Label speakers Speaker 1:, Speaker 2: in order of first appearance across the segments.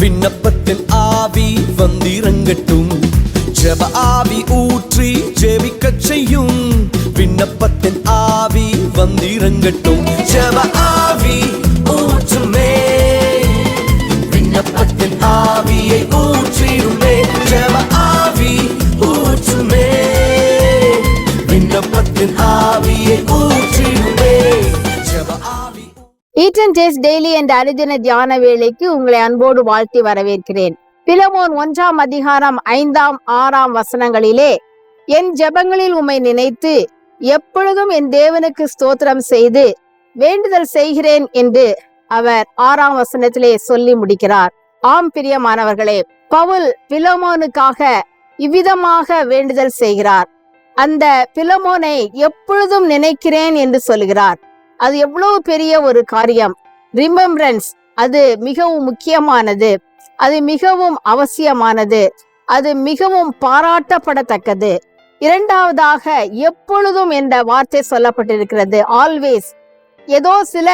Speaker 1: விண்ணப்பத்தின் ஆவி வந்திறங்கட்டும் ஜப ஆவி ஊற்றி ஜெபிக்கச் செய்யும் விண்ணப்பத்தின் ஆவி வந்திறங்கட்டும் ஜப ஆ ஈட்டன் டேஸ் டெய்லி என்ற அரிதின தியான வேலைக்கு உங்களை அன்போடு வாழ்த்தி வரவேற்கிறேன் பிலமோன் ஒன்றாம் அதிகாரம் ஐந்தாம் ஆறாம் வசனங்களிலே என் ஜெபங்களில் உம்மை நினைத்து எப்பொழுதும் என் தேவனுக்கு ஸ்தோத்திரம் செய்து வேண்டுதல் செய்கிறேன் என்று அவர் ஆறாம் வசனத்திலே சொல்லி முடிக்கிறார் ஆம் பிரியமானவர்களே பவுல் பிலமோனுக்காக இவ்விதமாக வேண்டுதல் செய்கிறார் அந்த பிலமோனை எப்பொழுதும் நினைக்கிறேன் என்று சொல்கிறார் அது எவ்வளவு பெரிய ஒரு காரியம் ரிமம்பரன்ஸ் அது மிகவும் முக்கியமானது அது மிகவும் அவசியமானது அது மிகவும் பாராட்டப்படத்தக்கது இரண்டாவதாக எப்பொழுதும் என்ற வார்த்தை சொல்லப்பட்டிருக்கிறது ஆல்வேஸ் ஏதோ சில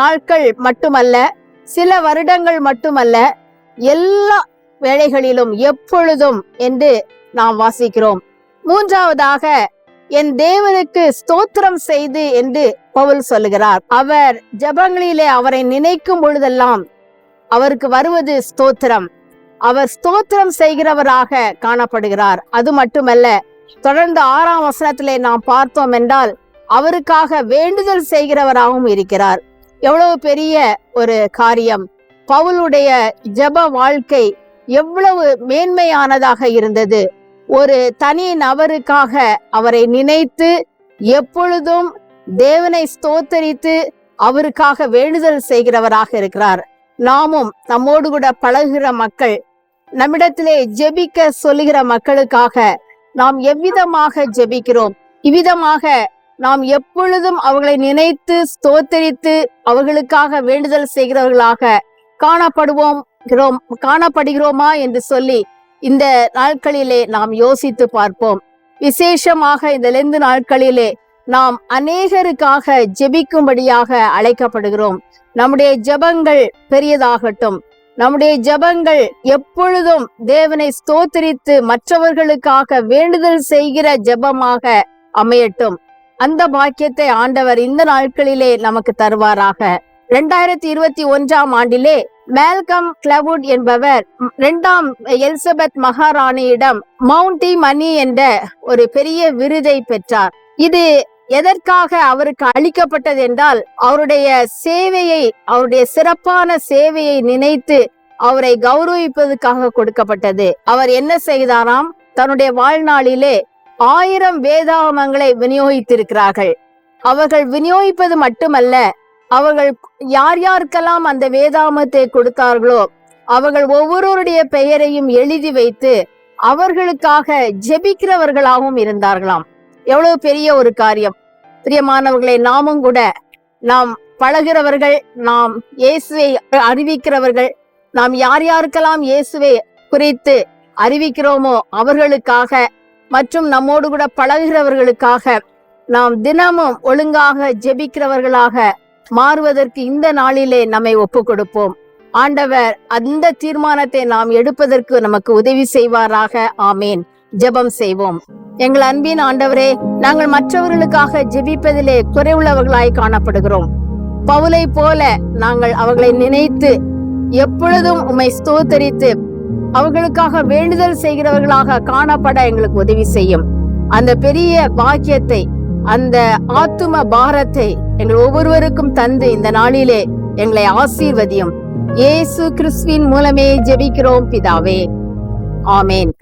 Speaker 1: நாட்கள் மட்டுமல்ல சில வருடங்கள் மட்டுமல்ல எல்லா வேலைகளிலும் எப்பொழுதும் என்று நாம் வாசிக்கிறோம் மூன்றாவதாக என் தேவனுக்கு ஸ்தோத்திரம் செய்து என்று பவுல் சொல்லுகிறார் அவர் ஜபங்களிலே அவரை நினைக்கும் பொழுதெல்லாம் அவருக்கு வருவது ஸ்தோத்திரம் அவர் ஸ்தோத்திரம் செய்கிறவராக காணப்படுகிறார் அது மட்டுமல்ல தொடர்ந்து ஆறாம் வசனத்திலே நாம் பார்த்தோம் என்றால் அவருக்காக வேண்டுதல் செய்கிறவராகவும் இருக்கிறார் எவ்வளவு பெரிய ஒரு காரியம் பவுலுடைய ஜப வாழ்க்கை எவ்வளவு மேன்மையானதாக இருந்தது ஒரு தனி நபருக்காக அவரை நினைத்து எப்பொழுதும் தேவனை ஸ்தோத்தரித்து அவருக்காக வேண்டுதல் செய்கிறவராக இருக்கிறார் நாமும் நம்மோடு கூட பழகுகிற மக்கள் நம்மிடத்திலே ஜெபிக்க சொல்லுகிற மக்களுக்காக நாம் எவ்விதமாக ஜெபிக்கிறோம் இவ்விதமாக நாம் எப்பொழுதும் அவர்களை நினைத்து ஸ்தோத்தரித்து அவர்களுக்காக வேண்டுதல் செய்கிறவர்களாக காணப்படுவோம் காணப்படுகிறோமா என்று சொல்லி இந்த நாட்களிலே நாம் யோசித்து பார்ப்போம் விசேஷமாக இந்த லெந்து நாட்களிலே நாம் அநேகருக்காக ஜெபிக்கும்படியாக அழைக்கப்படுகிறோம் நம்முடைய ஜபங்கள் பெரியதாகட்டும் நம்முடைய ஜபங்கள் எப்பொழுதும் தேவனை ஸ்தோத்திரித்து மற்றவர்களுக்காக வேண்டுதல் செய்கிற ஜபமாக அமையட்டும் அந்த பாக்கியத்தை ஆண்டவர் இந்த நாட்களிலே நமக்கு தருவாராக இரண்டாயிரத்தி இருபத்தி ஒன்றாம் ஆண்டிலே மேல்கம் கிளவுட் என்பவர் இரண்டாம் எலிசபெத் மகாராணியிடம் மவுண்டி மணி என்ற ஒரு பெரிய விருதை பெற்றார் இது எதற்காக அவருக்கு அளிக்கப்பட்டது என்றால் அவருடைய சேவையை அவருடைய சிறப்பான சேவையை நினைத்து அவரை கௌரவிப்பதற்காக கொடுக்கப்பட்டது அவர் என்ன செய்தாராம் தன்னுடைய வாழ்நாளிலே ஆயிரம் வேதாமங்களை விநியோகித்திருக்கிறார்கள் அவர்கள் விநியோகிப்பது மட்டுமல்ல அவர்கள் யார் யாருக்கெல்லாம் அந்த வேதாமத்தை கொடுத்தார்களோ அவர்கள் ஒவ்வொருவருடைய பெயரையும் எழுதி வைத்து அவர்களுக்காக ஜெபிக்கிறவர்களாகவும் இருந்தார்களாம் எவ்வளவு பெரிய ஒரு காரியம் பிரியமானவர்களை நாமும் கூட நாம் பழகிறவர்கள் நாம் இயேசுவை அறிவிக்கிறவர்கள் நாம் யார் யாருக்கெல்லாம் இயேசுவை குறித்து அறிவிக்கிறோமோ அவர்களுக்காக மற்றும் நம்மோடு கூட பழகிறவர்களுக்காக நாம் தினமும் ஒழுங்காக ஜெபிக்கிறவர்களாக மாறுவதற்கு இந்த நாளிலே நம்மை ஒப்பு கொடுப்போம் ஆண்டவர் அந்த தீர்மானத்தை நாம் எடுப்பதற்கு நமக்கு உதவி செய்வாராக ஆமேன் ஜெபம் செய்வோம் எங்கள் அன்பின் ஆண்டவரே நாங்கள் மற்றவர்களுக்காக ஜெபிப்பதிலே குறைவுள்ளவர்களாய் காணப்படுகிறோம் பவுலை போல நாங்கள் அவர்களை நினைத்து எப்பொழுதும் உம்மை ஸ்தோத்தரித்து அவர்களுக்காக வேண்டுதல் செய்கிறவர்களாக காணப்பட எங்களுக்கு உதவி செய்யும் அந்த பெரிய பாக்கியத்தை அந்த ஆத்தும பாரத்தை எங்கள் ஒவ்வொருவருக்கும் தந்து இந்த நாளிலே எங்களை ஆசீர்வதியும் இயேசு கிறிஸ்துவின் மூலமே ஜெபிக்கிறோம் பிதாவே ஆமேன்